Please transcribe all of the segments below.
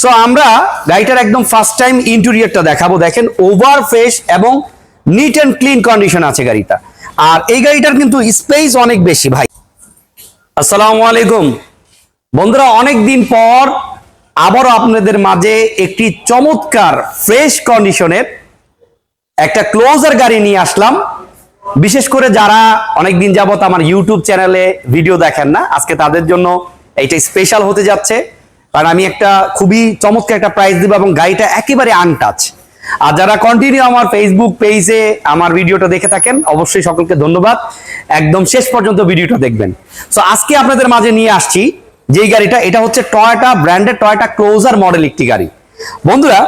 So আমরা গাড়িটার একদম ফার্স্ট টাইম ইন্টেরিয়রটা দেখাবো। দেখেন ওভার ফ্রেশ এবং নিট অ্যান্ড ক্লিন কন্ডিশন আছে গাড়িটা। আর এই গাড়িটার কিন্তু স্পেস অনেক বেশি ভাই। আসসালামু আলাইকুম। বন্ধুরা অনেক দিন পর আবারও আপনাদের মাঝে একটি চমৎকার ফ্রেশ কন্ডিশনের একটা ক্লোজার গাড়ি নিয়ে আসলাম। বিশেষ করে যারা অনেক দিন যাবত আমার ইউটিউব চ্যানেলে ভিডিও দেখেন না, আজকে তাদের জন্য এইটা স্পেশাল হতে যাচ্ছে। কারণ আমি একটা খুবই চমৎকার একটা প্রাইস দিব এবং গাড়িটা একেবারে আনটাচ আর যারা কন্টিনিউ আমার ফেসবুক পেজে আমার ভিডিওটা দেখে থাকেন, অবশ্যই সকলকে ধন্যবাদ। একদম শেষ পর্যন্ত ভিডিওটা দেখবেন। সো আজকে আপনাদের মাঝে নিয়ে আসছি যেই গাড়িটা, এটা হচ্ছে টয়টা ব্র্যান্ডের টয়টা ক্লোজার মডেল একটি গাড়ি। বন্ধুরা,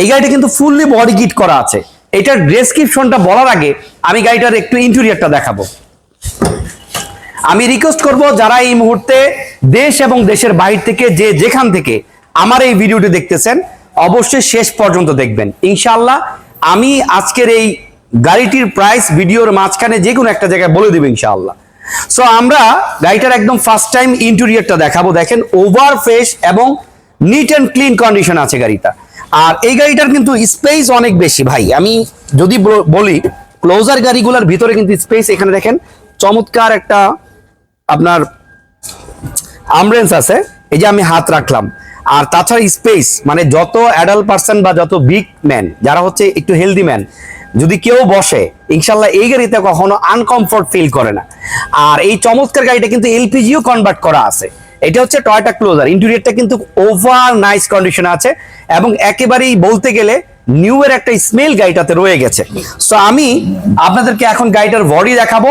এই গাড়িটা কিন্তু ফুললি বডি কিট করা আছে। এটার ডেসক্রিপশনটা বলার আগে আমি গাড়িটার একটু ইন্টেরিয়রটা দেখাবো। আমি রিকোয়েস্ট করব, যারা এই মুহূর্তে দেশ এবং দেশের বাইরে থেকে যে যেখান থেকে আমার এই ভিডিওটি দেখতেছেন, অবশ্যই শেষ পর্যন্ত দেখবেন। ইনশাল্লাহ আমি আজকের এই গাড়িটির প্রাইস ভিডিওর মাঝখানে যে কোনো একটা জায়গায় বলে দেবো ইনশাআল্লাহ। সো আমরা গাড়িটার একদম ফার্স্ট টাইম ইন্টেরিয়রটা দেখাবো। দেখেন ওভার ফ্রেশ এবং নিট অ্যান্ড ক্লিন কন্ডিশন আছে গাড়িটা। আর এই গাড়িটার কিন্তু স্পেস অনেক বেশি ভাই। আমি যদি বলি ক্লোজার গাড়িগুলোর ভিতরে কিন্তু স্পেস এখানে দেখেন, চমৎকার একটা আপনার আমরেন্স আছে, এই যে আমি হাত রাখলাম। আর তাছাড়া স্পেস মানে যত অ্যাডাল্ট পার্সন বা যত বিগ ম্যান যারা হচ্ছে একটু হেলদি ম্যান যদি কেউ বসে, ইনশাল্লাহ এই গাড়িতে কখনো আনকমফোর্ট ফিল করে না। আর এই চমৎকার গাড়িটা কিন্তু এলপিজিও কনভার্ট করা আছে। এটা হচ্ছে টয়টা ক্লোজার ইন্টেরিয়রটা কিন্তু ওভার নাইস কন্ডিশন আছে এবং একেবারেই বলতে গেলে নিউ এর একটা স্মেল গাড়িটাতে রয়ে গেছে। সো আমি আপনাদেরকে এখন গাড়িটার বডি দেখাবো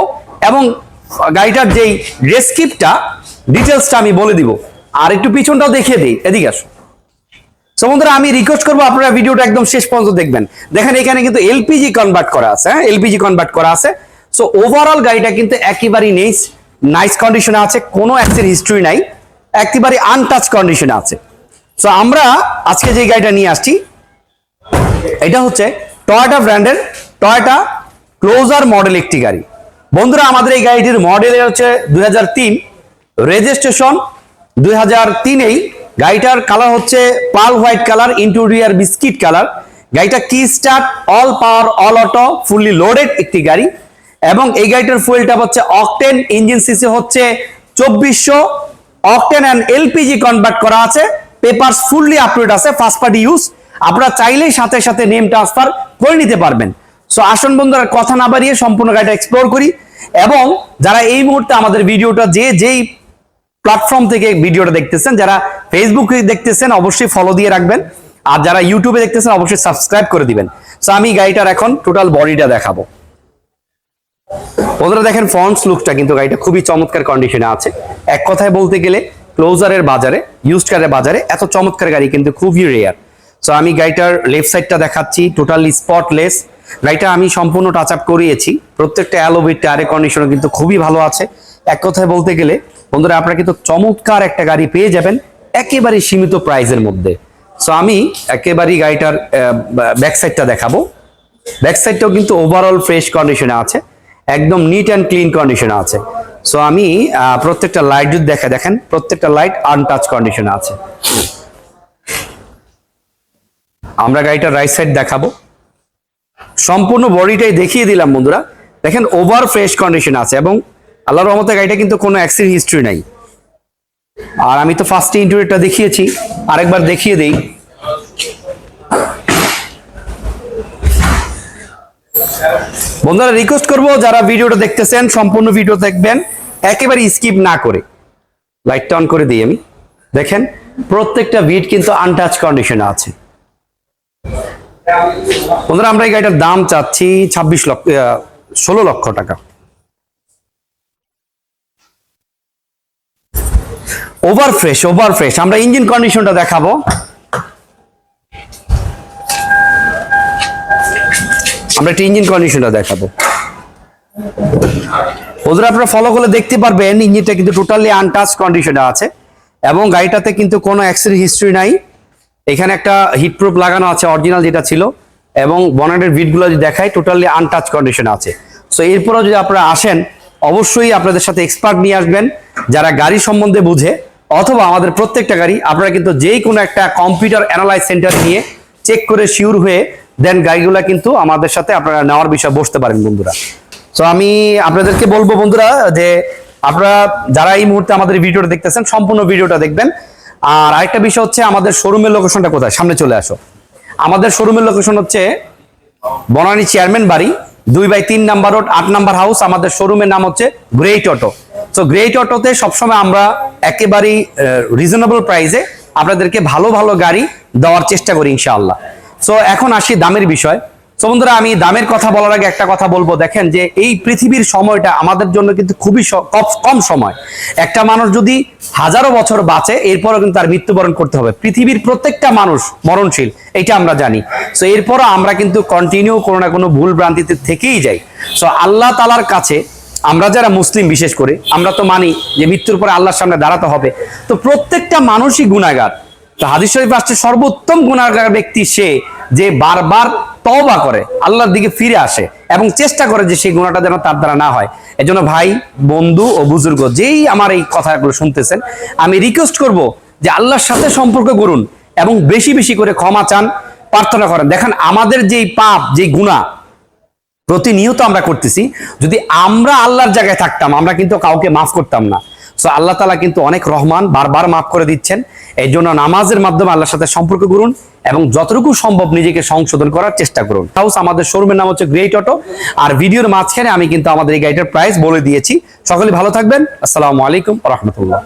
এবং গাড়িটার যেই রেস্কিপটা ডিটেলসটা আমি বলে দিব। আর একটু পিছনটাও দেখিয়ে দিই, এদিকে আসো। বন্ধুরা, আমি রিকোয়েস্ট করব আপনারা ভিডিওটা একদম শেষ পর্যন্ত দেখবেন। দেখেন, এখানে কিন্তু এলপিজি কনভার্ট করা আছে হ্যাঁ? এলপিজি কনভার্ট করা আছে। সো ওভারঅল গাড়িটা কিন্তু একেবারেই নেই নাইস কন্ডিশনে আছে, কোনো অ্যাক্সিড হিস্ট্রি নাই একেবারে আনটাচ কন্ডিশনে আছে। সো আমরা আজকে যে গাড়িটা নিয়ে আসছি, এটা হচ্ছে টয়োটা ব্র্যান্ডের টয়োটা ক্লোজার মডেল একটি গাড়ি। বন্ধুরা, আমাদের এই গাড়িটির মডেল হচ্ছে দুই হাজার তিন রেজিস্ট্রেশন দুই হাজার তিনেই। গাড়িটার কালার হচ্ছে pearl white colour, interior biscuit colour. গাড়িটা key start, all power, all auto, fully loaded একটি গাড়ি। এবং এই গাড়িটার ফুয়েলটা হচ্ছে অকটেন, ইঞ্জিন সিসি হচ্ছে চব্বিশশো। অকটেন অ্যান্ড এলপিজি কনভার্ট করা আছে, পেপারস ফুললি আপডেট আছে, ফার্স্ট পার্টি ইউজ। আপনারা চাইলেই সাথে সাথে নেম ট্রান্সফার করে নিতে পারবেন। সো আসন বন্ধুরা, কথা না বাড়িয়ে সম্পূর্ণ গাড়িটা এক্সপ্লোর করি। এবং যারা এই মুহূর্তে আমাদের ভিডিওটা যে যেই প্ল্যাটফর্ম থেকে ভিডিওটা দেখতেছেন, যারা ফেসবুকে দেখতেছেন, অবশ্যই ফলো দিয়ে রাখবেন। আর যারা ইউটিউবে দেখতেছেন, অবশ্যই সাবস্ক্রাইব করে দিবেন। সো আমি গাড়িটার এখন টোটাল বডিটা দেখাবো। বন্ধুরা দেখেন ফ্রন্টস লুকটা কিন্তু গাড়িটা খুবই চমৎকার কন্ডিশনে আছে। এক কথায় বলতে গেলে ক্লোজারের বাজারে ইউজড কারের বাজারে, এত চমৎকার গাড়ি কিন্তু খুবই রেয়ার সো আমি গাড়িটার লেফট সাইডটা দেখাচ্ছি টোটালি স্পটলেস গাড়িটা আমি সম্পূর্ণ টাচ আপ করিয়েছি। প্রত্যেকটা অ্যালোবিট টায়ারের কন্ডিশনও কিন্তু খুবই ভালো আছে। এক কথায় বলতে গেলে বন্ধুরা, আপনারা কিন্তু চমৎকার একটা গাড়ি পেয়ে যাবেন একেবারে সীমিত প্রাইজের মধ্যে। সো আমি একেবারেই গাড়িটার ব্যাক সাইডটা দেখাবো। ব্যাক সাইডটাও কিন্তু ওভারঅল ফ্রেশ কন্ডিশনে আছে, একদম নিট অ্যান্ড ক্লিন কন্ডিশনে আছে। সো আমি প্রত্যেকটা লাইট যদি দেখা, দেখেন, প্রত্যেকটা লাইট আনটাচ কন্ডিশনে আছে। আমরা গাড়িটার রাইট সাইড দেখাবো। সম্পূর্ণ বডিটাই দেখিয়ে দিলাম বন্ধুরা। দেখেন ওভার ফ্রেশ কন্ডিশন আছে এবং আল্লাহর রহমতে গাড়িটা কিন্তু কোনো অ্যাক্সিডেন্ট হিস্ট্রি নাই। আর আমি তো ফার্স্টে ইন্টারভিউটা দেখিয়েছি, আরেকবার দেখিয়ে দেই। বন্ধুরা রিকোয়েস্ট করব যারা ভিডিওটা দেখতেছেন, সম্পূর্ণ ভিডিও দেখবেন, একেবারে স্কিপ না করে। লাইটটা অন করে দিই আমি। দেখেন, প্রত্যেকটা ভিড কিন্তু আনটাচ কন্ডিশনে আছে। বন্ধুরা, আমরা এই গাড়িটার দাম চাচ্ছি ছাব্বিশ লক্ষ ষোলো লক্ষ টাকা। ওভার ফ্রেশ ওভার ফ্রেশ আমরা ইঞ্জিন কন্ডিশনটা দেখাবো। আমরা একটা ইঞ্জিন কন্ডিশনটা দেখাবো। ওদের আপনারা ফলো করলে দেখতে পারবেন ইঞ্জিনটা কিন্তু টোটালি আনটাচ কন্ডিশনে আছে। এবং গাড়িটাতে কিন্তু কোনো অ্যাক্সিডেন্ট হিস্ট্রি নাই। এখানে একটা হিট প্রুফ লাগানো আছে অরিজিনাল যেটা ছিল। এবং বনেটের ভিটগুলো যদি দেখায় টোটালি আনটাচ কন্ডিশনে আছে। সো এরপরেও যদি আপনারা আসেন, অবশ্যই আপনাদের সাথে এক্সপার্ট নিয়ে আসবেন, যারা গাড়ি সম্বন্ধে বুঝে। অথবা আমাদের প্রত্যেকটা গাড়ি আপনারা কিন্তু যেই কোনো একটা কম্পিউটার অ্যানালাইজ সেন্টার নিয়ে চেক করে শিওর হয়ে দেন গাড়িগুলা কিন্তু আমাদের সাথে আপনারা নেওয়ার বিষয়ে বসতে পারেন বন্ধুরা। তো আমি আপনাদেরকে বলব বন্ধুরা যে আপনারা যারা এই মুহূর্তে আমাদের ভিডিওটা দেখতেছেন, সম্পূর্ণ ভিডিওটা দেখবেন। আর আরেকটা বিষয় হচ্ছে আমাদের শোরুমের লোকেশনটা কোথায়? সামনে চলে আসো। আমাদের শোরুমের লোকেশন হচ্ছে বনানী চেয়ারম্যান বাড়ি, দুই বাই তিন নাম্বার রোড আট নাম্বার হাউস আমাদের শোরুমের নাম হচ্ছে গ্রেট অটো তো গ্রেট অটোতে সবসময় আমরা একেবারেই রিজনেবল প্রাইসে আপনাদেরকে ভালো ভালো গাড়ি দেওয়ার চেষ্টা করি, ইনশাআল্লাহ। সো এখন আসি দামের বিষয়। তো বন্ধুরা, আমি দামের কথা বলার আগে একটা কথা বলব। দেখেন যে এই পৃথিবীর সময়টা আমাদের জন্য কিন্তু খুবই কম সময়। একটা মানুষ যদি হাজারো বছর বাঁচে, এরপরও কিন্তু তার মৃত্যুবরণ করতে হবে। পৃথিবীর প্রত্যেকটা মানুষ মরণশীল, এটা আমরা জানি। সো এরপরও আমরা কিন্তু কন্টিনিউ কোনো না কোনো ভুল ভ্রান্তিতে থেকেই যাই। সো আল্লাহ তালার কাছে আমরা যারা মুসলিম বিশেষ করে, আমরা তো মানি যে মৃত্যুর পরে আল্লাহর সামনে দাঁড়াতে হবে। তো প্রত্যেকটা মানুষই গুণাগার তো হাদিস শরীফ আসছে, সর্বোত্তম গুণাগার ব্যক্তি সে যে বারবার তওবা করে, আল্লাহর দিকে ফিরে আসে এবং চেষ্টা করে যে সেই গুণাটা যেন তার দ্বারা না হয়। এজন্য ভাই, বন্ধু ও বুজুর্গ, যেই আমার এই কথাগুলো শুনতেছেন, আমি রিকোয়েস্ট করব যে আল্লাহর সাথে সম্পর্ক করুন এবং বেশি বেশি করে ক্ষমা চান, প্রার্থনা করেন। দেখেন, আমাদের যেই পাপ, যেই গুণা প্রতিনিয়ত আমরা করতেছি। যদি আমরা আল্লাহর জায়গায় থাকতাম, আমরা কিন্তু কাউকে মাফ করতাম না। সো আল্লাহ তালা কিন্তু অনেক রহমান, বারবার মাফ করে দিচ্ছেন। এই জন্য নামাজের মাধ্যমে আল্লাহর সাথে সম্পর্ক করুন এবং যতটুকু সম্ভব নিজেকে সংশোধন করার চেষ্টা করুন। হাউস আমাদের শোরুমের নাম হচ্ছে গ্রেট অটো আর ভিডিওর মাঝখানে আমি কিন্তু আমাদের এই গাড়িটার প্রাইস বলে দিয়েছি। সকলে ভালো থাকবেন। আসসালামু আলাইকুম রহমতুল্লাহ।